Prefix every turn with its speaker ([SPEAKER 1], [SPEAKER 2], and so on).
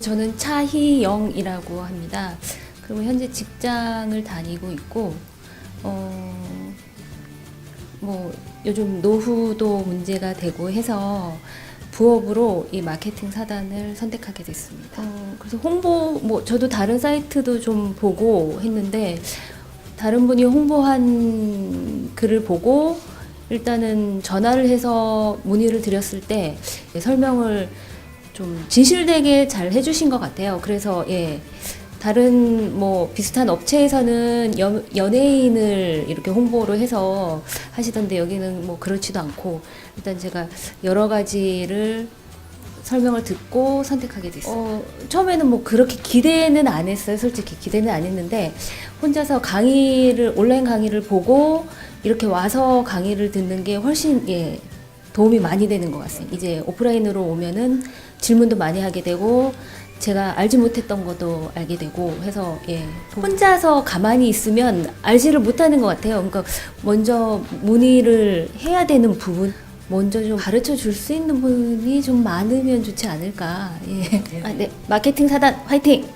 [SPEAKER 1] 저는 차희영이라고 합니다. 그리고 현재 직장을 다니고 있고, 어, 뭐, 요즘 노후도 문제가 되고 해서 부업으로 이 마케팅 사단을 선택하게 됐습니다. 어, 그래서 홍보, 뭐, 저도 다른 사이트도 좀 보고 했는데, 다른 분이 홍보한 글을 보고, 일단은 전화를 해서 문의를 드렸을 때 설명을 좀 진실되게 잘 해주신 것 같아요. 그래서 예 다른 뭐 비슷한 업체에서는 연, 연예인을 이렇게 홍보로 해서 하시던데 여기는 뭐 그렇지도 않고 일단 제가 여러 가지를 설명을 듣고 선택하게 됐어요. 어, 처음에는 뭐 그렇게 기대는 안 했어요. 솔직히 기대는 안 했는데 혼자서 강의를 온라인 강의를 보고 이렇게 와서 강의를 듣는 게 훨씬 예 도움이 많이 되는 것 같습니다. 이제 오프라인으로 오면은 질문도 많이 하게 되고 제가 알지 못했던 것도 알게 되고 해서 예 혼자서 가만히 있으면 알지를 못하는 것 같아요. 그러니까 먼저 문의를 해야 되는 부분 먼저 좀 가르쳐 줄 수 있는 분이 좀 많으면 좋지 않을까. 예. 아, 네. 마케팅 사단 화이팅!